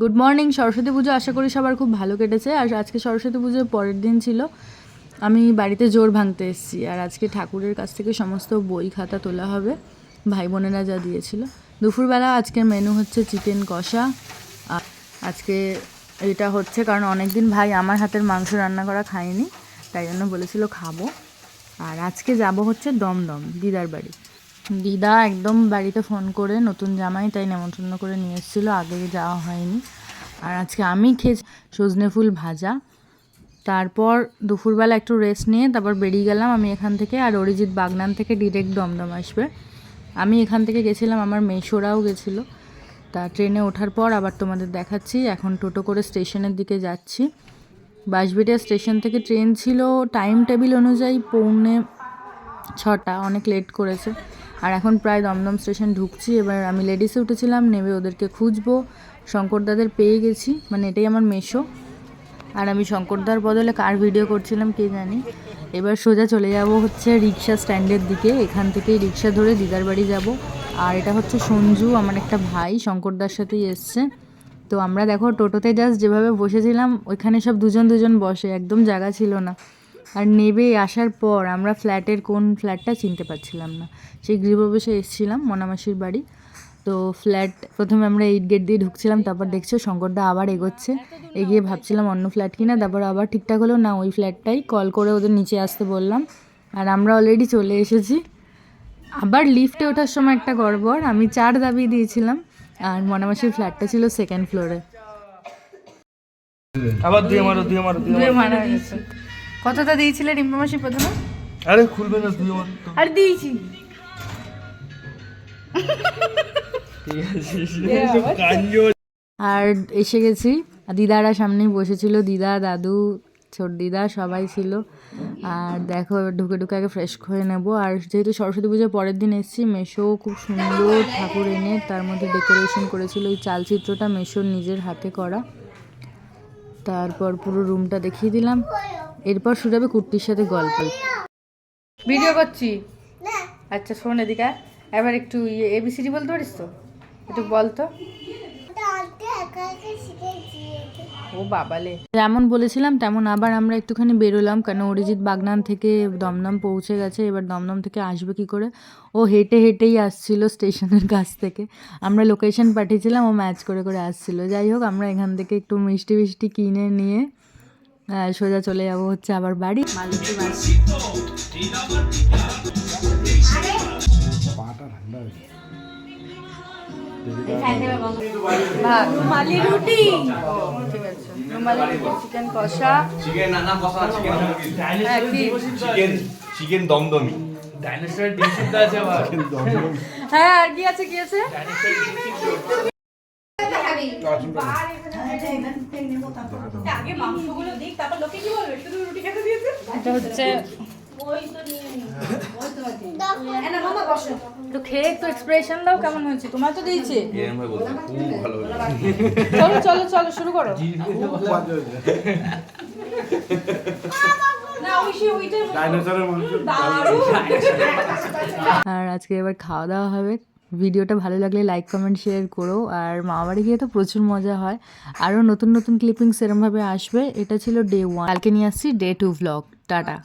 Good morning Saraswati পুজো আশা করি সবার খুব ভালো কেটেছে। আর আজকে সরস্বতী পুজোর পরের দিন ছিল। আমি বাড়িতে জোর ভাঙতে এসেছি। আর আজকে ঠাকুরের কাছ থেকে সমস্ত বই খাতা তোলা হবে। ভাই বোনেরা যা দিয়েছিল। দুপুরবেলা আজকে মেনু হচ্ছে চিকেন কষা। আজকে এটা হচ্ছে কারণ অনেক দিন ভাই আমার হাতের মাংস রান্না করা খায়নি, তাই জন্য বলেছিল খাব। আর আজকে যাব হচ্ছে দমদম, দিদার বাড়ি। দিদা একদম বাড়িতে ফোন করে নতুন জামাই তাই নেমন্তন্ন করে নিয়ে এসেছিল, আগে যাওয়া হয়নি। আর আজকে আমি খেয়েছি সজনে ফুল ভাজা। তারপর দুপুরবেলা একটু রেস্ট নিয়ে তারপর বেরিয়ে গেলাম আমি এখান থেকে আর অরিজিৎ বাগনান থেকে ডিরেক্ট দমদম আসবে। আমি এখান থেকে গেছিলাম, আমার মেশোরাও গেছিল। তা ট্রেনে ওঠার পর আবার তোমাদের দেখাচ্ছি, এখন টোটো করে স্টেশনের দিকে যাচ্ছি। বাঁশবেড়িয়া স্টেশন থেকে ট্রেন ছিল টাইম টেবিল অনুযায়ী পৌনে ছটা, অনেক লেট করেছে। আর এখন প্রায় দমদম স্টেশন ঢুকছি, এবার আমি লেডিসে উঠেছিলাম নেবে ওদেরকে খুঁজবো। শঙ্করদাদের পেয়ে গেছি মানে এটাই আমার মেশো। আর আমি শঙ্করদার বদলে কার ভিডিও করছিলাম কে জানি। এবার সোজা চলে যাব হচ্ছে রিক্সা স্ট্যান্ডের দিকে। এখান থেকেই রিক্সা ধরে দিদার বাড়ি যাব। আর এটা হচ্ছে সঞ্জু, আমার একটা ভাই শঙ্করদার সাথেই এসছে। তো আমরা দেখো টোটোতে জাস্ট যেভাবে বসেছিলাম, ওইখানে সব দুজন দুজন বসে, একদম জায়গা ছিল না। আর নেবে আসার পর আমরা ফ্ল্যাটের কোন ফ্ল্যাটটা চিনতে পারছিলাম না। সেই গৃহপ্রবেশে এসেছিলাম মনামাসির বাড়ি। তো ফ্ল্যাট প্রথমে আমরা এইট গেট দিয়ে ঢুকছিলাম তারপর দেখছ শঙ্করদা আবার এগোচ্ছে। এগিয়ে ভাবছিলাম অন্য ফ্ল্যাট কিনা তারপর আবার ঠিকঠাক হলো না ওই ফ্ল্যাটটাই। কল করে ওদের নিচে আসতে বললাম। আর আমরা অলরেডি চলে এসেছি। আবার লিফটে ওঠার সময় একটা গড়বড় আমি চার দাবি দিয়েছিলাম আর মনামাসির ফ্ল্যাটটা ছিল সেকেন্ড ফ্লোরে আবার দিয়ে মারো দিয়ে মারো দুয়ে মারা। কতটা দিয়েছিলে রিম্পামাসি প্রথমে? আরে খুলবে না দিয়ে মারো তো। আর দিয়েছি আর এসে গেছি। আর দিদারা সামনেই বসেছিল। দিদা দাদু ছোট দিদা সবাই ছিল। আর দেখো ঢুকে ঢুকে আগে ফ্রেশ হয়ে নেব। আর যেহেতু সরস্বতী পুজোর পরের দিন এসেছি মেশো খুব সুন্দর ঠাকুর এনে তার মধ্যে ডেকোরেশন করেছিল। ওই চালচিত্রটা মেশোর নিজের হাতে করা। তারপর পুরো রুমটা দেখিয়ে দিলাম। এরপর শুরু হবে কুর্তির সাথে গল্প। ভিডিও করছি? আচ্ছা শোন এদিকে। এবার একটু ইয়ে এবিসিডি বলতে পারিস তো? একটু বল তো। ও বাবালে। যেমন বলেছিলাম তেমন আবার আমরা একটুখানি বেরোলাম কেন অরিজিৎ বাগনান থেকে দমদম পৌঁছে গেছে এবার দমদম থেকে আসবে কি করে? ও হেঁটে হেঁটেই আসছিল স্টেশনের কাছ থেকে। আমরা লোকেশন পাঠিয়েছিলাম ও ম্যাচ করে করে আসছিল। যাই হোক আমরা এখান থেকে একটু মিষ্টি মিষ্টি কিনে নিয়ে সোজা চলে যাব হচ্ছে আবার বাড়ি। মালতী মাছ ভাত রুমালি রুটি। ঠিক আছে রুমালি রুটি চিকেন কষা চিকেন না না কষা চিকেন হ্যাঁ কি? চিকেন চিকেন দমদমি। ডাইনোসরের ডিম সিদ্ধ আছে আবার হ্যাঁ আর কি আছে কি আছে ডাইনোসরের ডিম সিদ্ধ এটা হচ্ছে একটু খেয়ে একটু এক্সপ্রেশন দাও কেমন হয়েছে? তোমার তো দিয়েছে। হয়েছে। চলো চলো চলো শুরু করো। আর আজকে এবার খাওয়া দাওয়া হবে। ভিডিওটা ভালো লাগলে লাইক কমেন্ট শেয়ার করো। আর মামাবাড়ি গিয়ে তো প্রচুর মজা হয়। আরও নতুন নতুন ক্লিপিংস সেরমভাবে আসবে। এটা ছিল ডে ওয়ান কালকে নিয়ে আসছি ডে টু ভ্লগ টাটা।